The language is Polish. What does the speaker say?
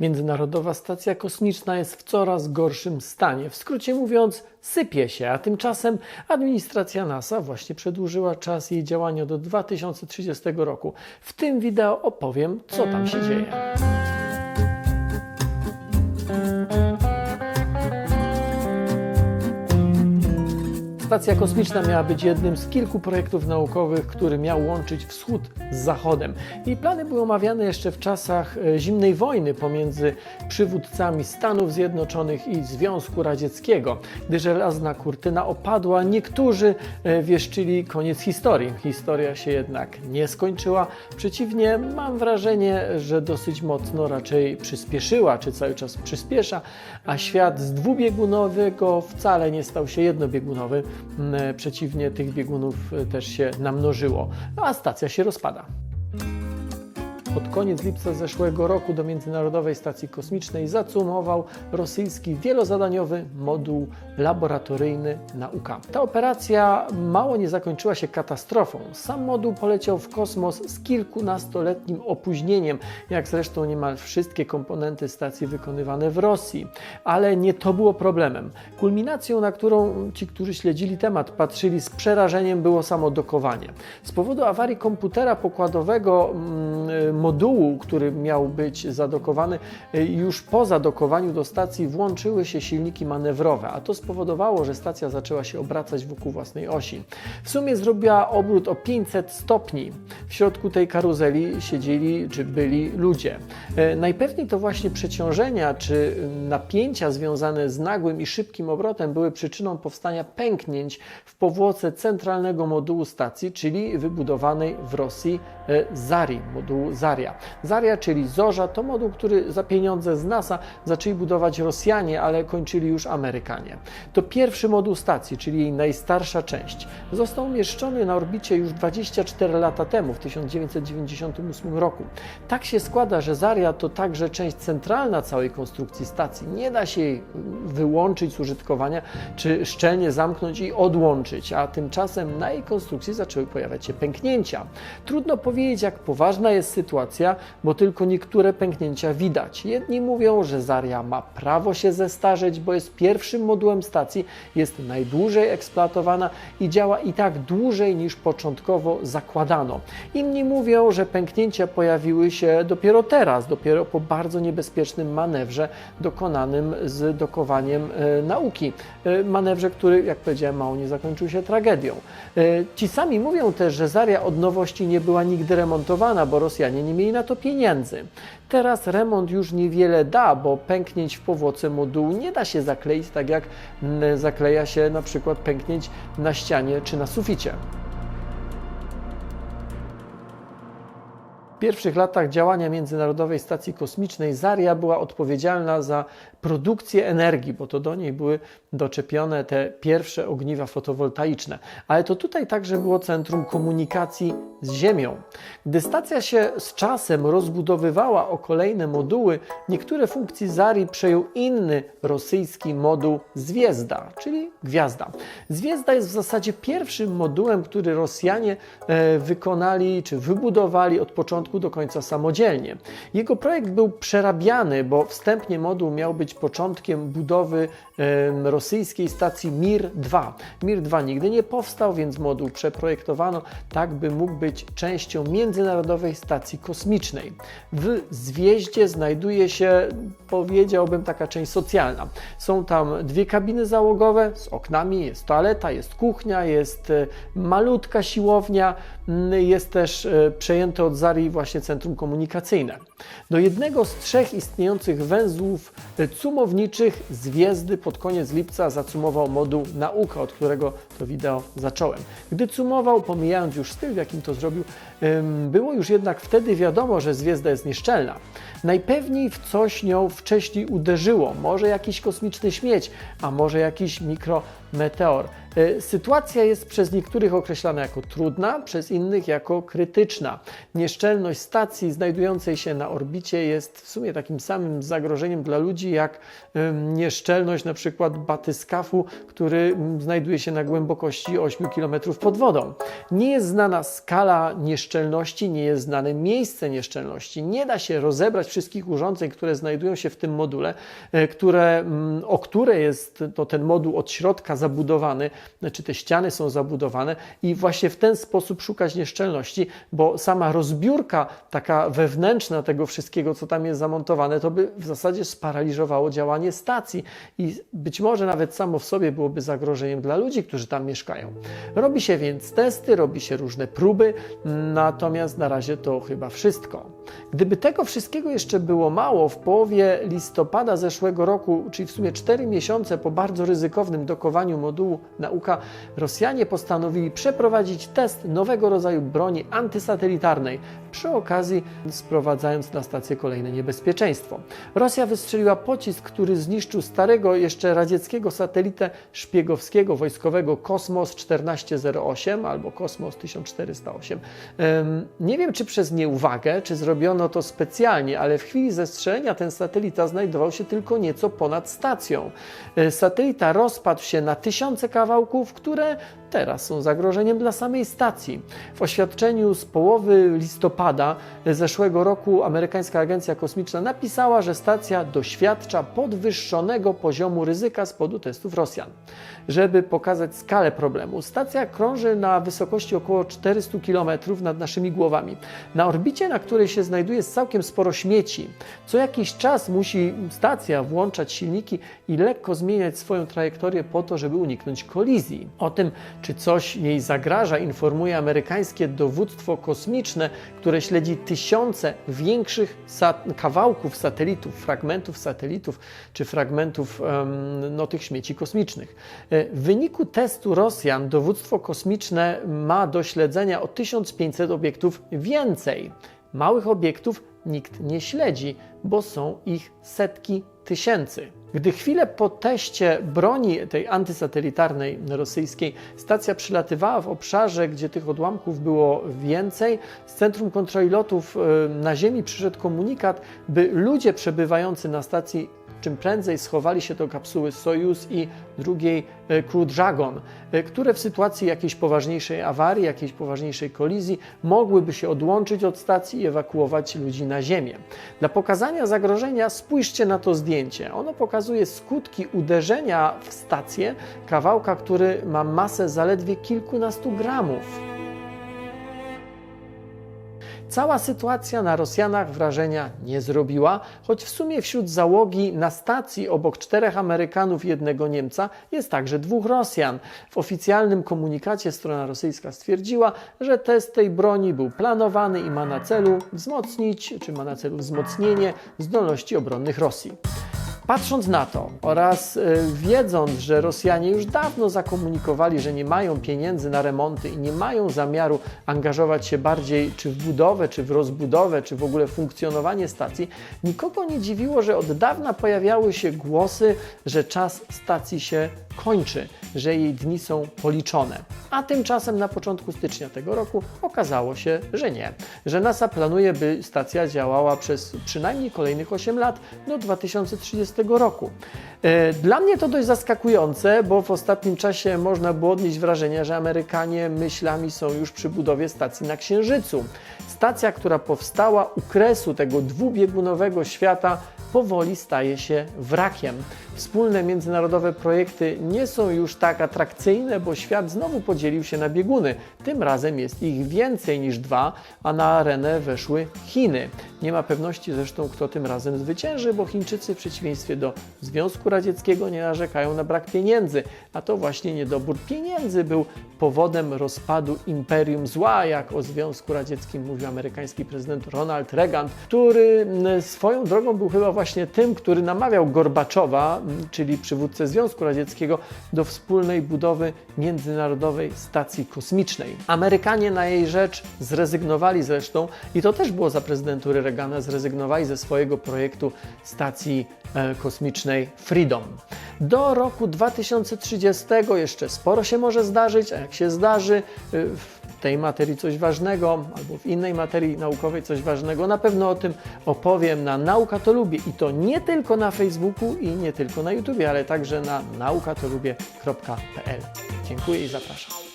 Międzynarodowa Stacja Kosmiczna jest w coraz gorszym stanie. W skrócie mówiąc, sypie się, a tymczasem administracja NASA właśnie przedłużyła czas jej działania do 2030 roku. W tym wideo opowiem, co tam się dzieje. Stacja kosmiczna miała być jednym z kilku projektów naukowych, który miał łączyć wschód z zachodem. Jej plany były omawiane jeszcze w czasach e, zimnej wojny pomiędzy przywódcami Stanów Zjednoczonych i Związku Radzieckiego. Gdy żelazna kurtyna opadła, niektórzy e, wieszczyli koniec historii. Historia się jednak nie skończyła. Przeciwnie, mam wrażenie, że dosyć mocno raczej przyspieszyła, czy cały czas przyspiesza, a świat z dwubiegunowego wcale nie stał się jednobiegunowy. Przeciwnie, tych biegunów e, też się namnożyło, a stacja się rozpada. Pod koniec lipca zeszłego roku do Międzynarodowej Stacji Kosmicznej zacumował rosyjski wielozadaniowy moduł laboratoryjny Nauka. Ta operacja mało nie zakończyła się katastrofą. Sam moduł poleciał w kosmos z kilkunastoletnim opóźnieniem, jak zresztą niemal wszystkie komponenty stacji wykonywane w Rosji. Ale nie to było problemem. Kulminacją, na którą ci, którzy śledzili temat, patrzyli z przerażeniem, było samo dokowanie. Z powodu awarii komputera pokładowego mm, modułu, który miał być zadokowany, y, już po zadokowaniu do stacji włączyły się silniki manewrowe, a to spowodowało, że stacja zaczęła się obracać wokół własnej osi. W sumie zrobiła obrót o 500 stopni. W środku tej karuzeli siedzieli czy byli ludzie. E, Najpewniej to właśnie przeciążenia czy napięcia związane z nagłym i szybkim obrotem były przyczyną powstania pęknięć w powłoce centralnego modułu stacji, czyli wybudowanej w Rosji Zari, modułu Zaria. Zaria, czyli Zorza, to moduł, który za pieniądze z NASA zaczęli budować Rosjanie, ale kończyli już Amerykanie. To pierwszy moduł stacji, czyli jej najstarsza część. Został umieszczony na orbicie już 24 lata temu, w 1998 roku. Tak się składa, że Zaria to także część centralna całej konstrukcji stacji. Nie da się jej wyłączyć z użytkowania, czy szczelnie zamknąć i odłączyć, a tymczasem na jej konstrukcji zaczęły pojawiać się pęknięcia. Trudno powiedzieć, jak poważna jest sytuacja, bo tylko niektóre pęknięcia widać. Jedni mówią, że Zaria ma prawo się zestarzeć, bo jest pierwszym modułem stacji, jest najdłużej eksploatowana i działa i tak dłużej niż początkowo zakładano. Inni mówią, że pęknięcia pojawiły się dopiero teraz, dopiero po bardzo niebezpiecznym manewrze dokonanym z dokowaniem e, nauki. E, manewrze, który, jak powiedziałem, mało nie zakończył się tragedią. E, ci sami mówią też, że Zaria od nowości nie była nigdy remontowana, bo Rosjanie nie mieli na to pieniędzy. Teraz remont już niewiele da, bo pęknięć w powłoce modułu nie da się zakleić tak jak zakleja się na przykład pęknięć na ścianie czy na suficie. W pierwszych latach działania Międzynarodowej Stacji Kosmicznej Zaria była odpowiedzialna za produkcję energii, bo to do niej były doczepione te pierwsze ogniwa fotowoltaiczne. Ale to tutaj także było centrum komunikacji z Ziemią. Gdy stacja się z czasem rozbudowywała o kolejne moduły, niektóre funkcje Zarii przejął inny rosyjski moduł Zwiezda, czyli gwiazda. Zwiezda jest w zasadzie pierwszym modułem, który Rosjanie e, wykonali czy wybudowali od początku do końca samodzielnie. Jego projekt był przerabiany, bo wstępnie moduł miał być początkiem budowy rosyjskiej stacji Mir-2. Mir-2 nigdy nie powstał, więc moduł przeprojektowano tak, by mógł być częścią Międzynarodowej Stacji Kosmicznej. W Zwieździe znajduje się, powiedziałbym, taka część socjalna. Są tam dwie kabiny załogowe z oknami, jest toaleta, jest kuchnia, jest e, malutka siłownia, jest też e, przejęte od Zarii właśnie centrum komunikacyjne. Do jednego z trzech istniejących węzłów cumowniczych Zwiezdy pod koniec lipca zacumował moduł Nauka, od którego to wideo zacząłem. Gdy cumował, pomijając już styl, w jakim to zrobił, było już jednak wtedy wiadomo, że Zwiezda jest nieszczelna. Najpewniej w coś nią wcześniej uderzyło, może jakiś kosmiczny śmieć, a może jakiś mikrometeor. E, Sytuacja jest przez niektórych określana jako trudna, przez innych jako krytyczna. Nieszczelność stacji znajdującej się na orbicie jest w sumie takim samym zagrożeniem dla ludzi jak nieszczelność na przykład batyskafu, który znajduje się na głębokości 8 km pod wodą. Nie jest znana skala nieszczelności, nie jest znane miejsce nieszczelności. Nie da się rozebrać wszystkich urządzeń, które znajdują się w tym module, e, które, mm, o które jest to ten moduł od środka zabudowany, znaczy te ściany są zabudowane i właśnie w ten sposób szukać nieszczelności, bo sama rozbiórka taka wewnętrzna tego wszystkiego, co tam jest zamontowane, to by w zasadzie sparaliżowało działanie stacji i być może nawet samo w sobie byłoby zagrożeniem dla ludzi, którzy tam mieszkają. Robi się więc testy, robi się różne próby, natomiast na razie to chyba wszystko. Gdyby tego wszystkiego jeszcze było mało, w połowie listopada zeszłego roku, czyli w sumie 4 miesiące po bardzo ryzykownym dokowaniu modułu nauka, Rosjanie postanowili przeprowadzić test nowego rodzaju broni antysatelitarnej, przy okazji sprowadzając na stację kolejne niebezpieczeństwo. Rosja wystrzeliła pocisk, który zniszczył starego, jeszcze radzieckiego satelitę szpiegowskiego wojskowego Kosmos 1408 albo Kosmos 1408. Em, Nie wiem, czy przez nieuwagę, czy zrobiono to specjalnie, ale w chwili zestrzelenia ten satelita znajdował się tylko nieco ponad stacją. E, Satelita rozpadł się na tysiące kawałków, które teraz są zagrożeniem dla samej stacji. W oświadczeniu z połowy listopada zeszłego roku amerykańska agencja kosmiczna napisała, że stacja doświadcza podwyższonego poziomu ryzyka z powodu testów Rosjan. Żeby pokazać skalę problemu, stacja krąży na wysokości około 400 km nad naszymi głowami. Na orbicie, na której się znajduje, jest całkiem sporo śmieci. Co jakiś czas musi stacja włączać silniki i lekko zmieniać swoją trajektorię po to, żeby uniknąć kolizji. O tym, czy coś jej zagraża, informuje amerykańskie dowództwo kosmiczne, które śledzi tysiące większych kawałków satelitów, fragmentów satelitów czy fragmentów em, no, tych śmieci kosmicznych. E, W wyniku testu Rosjan dowództwo kosmiczne ma do śledzenia o 1500 obiektów więcej. Małych obiektów nikt nie śledzi, bo są ich setki tysięcy. Gdy chwilę po teście broni tej antysatelitarnej rosyjskiej stacja przylatywała w obszarze, gdzie tych odłamków było więcej, z Centrum Kontroli Lotów e, na Ziemi przyszedł komunikat, by ludzie przebywający na stacji czym prędzej schowali się do kapsuły Sojus i drugiej e, Crew Dragon, e, które w sytuacji jakiejś poważniejszej awarii, jakiejś poważniejszej kolizji mogłyby się odłączyć od stacji i ewakuować ludzi na ziemię. Dla pokazania zagrożenia spójrzcie na to zdjęcie. Ono pokazuje skutki uderzenia w stację kawałka, który ma masę zaledwie kilkunastu gramów. Cała sytuacja na Rosjanach wrażenia nie zrobiła, choć w sumie wśród załogi na stacji obok czterech Amerykanów i jednego Niemca jest także dwóch Rosjan. W oficjalnym komunikacie strona rosyjska stwierdziła, że test tej broni był planowany i ma na celu wzmocnić, czy ma na celu wzmocnienie zdolności obronnych Rosji. Patrząc na to oraz e, wiedząc, że Rosjanie już dawno zakomunikowali, że nie mają pieniędzy na remonty i nie mają zamiaru angażować się bardziej czy w budowę, czy w rozbudowę, czy w ogóle funkcjonowanie stacji, nikogo nie dziwiło, że od dawna pojawiały się głosy, że czas stacji się kończy, że jej dni są policzone. A tymczasem na początku stycznia tego roku okazało się, że nie, że NASA planuje, by stacja działała przez przynajmniej kolejnych 8 lat do 2030 roku. E, Dla mnie to dość zaskakujące, bo w ostatnim czasie można było odnieść wrażenie, że Amerykanie myślami są już przy budowie stacji na Księżycu. Stacja, która powstała u kresu tego dwubiegunowego świata, powoli staje się wrakiem. Wspólne międzynarodowe projekty nie są już tak atrakcyjne, bo świat znowu podzielił się na bieguny. Tym razem jest ich więcej niż dwa, a na arenę weszły Chiny. Nie ma pewności zresztą, kto tym razem zwycięży, bo Chińczycy w przeciwieństwie do Związku Radzieckiego nie narzekają na brak pieniędzy, a to właśnie niedobór pieniędzy był powodem rozpadu imperium zła, jak o Związku Radzieckim mówił amerykański prezydent Ronald Reagan, który mm, swoją drogą był chyba właśnie tym, który namawiał Gorbaczowa, czyli przywódcę Związku Radzieckiego, do wspólnej budowy międzynarodowej stacji kosmicznej. Amerykanie na jej rzecz zrezygnowali zresztą, i to też było za prezydentury Reagana, zrezygnowali ze swojego projektu stacji e, kosmicznej Freedom. Do roku 2030 jeszcze sporo się może zdarzyć, a jak się zdarzy w tej materii coś ważnego albo w innej materii naukowej coś ważnego, na pewno o tym opowiem na Nauka to Lubię i to nie tylko na Facebooku i nie tylko na YouTubie, ale także na naukatolubie.pl. Dziękuję i zapraszam.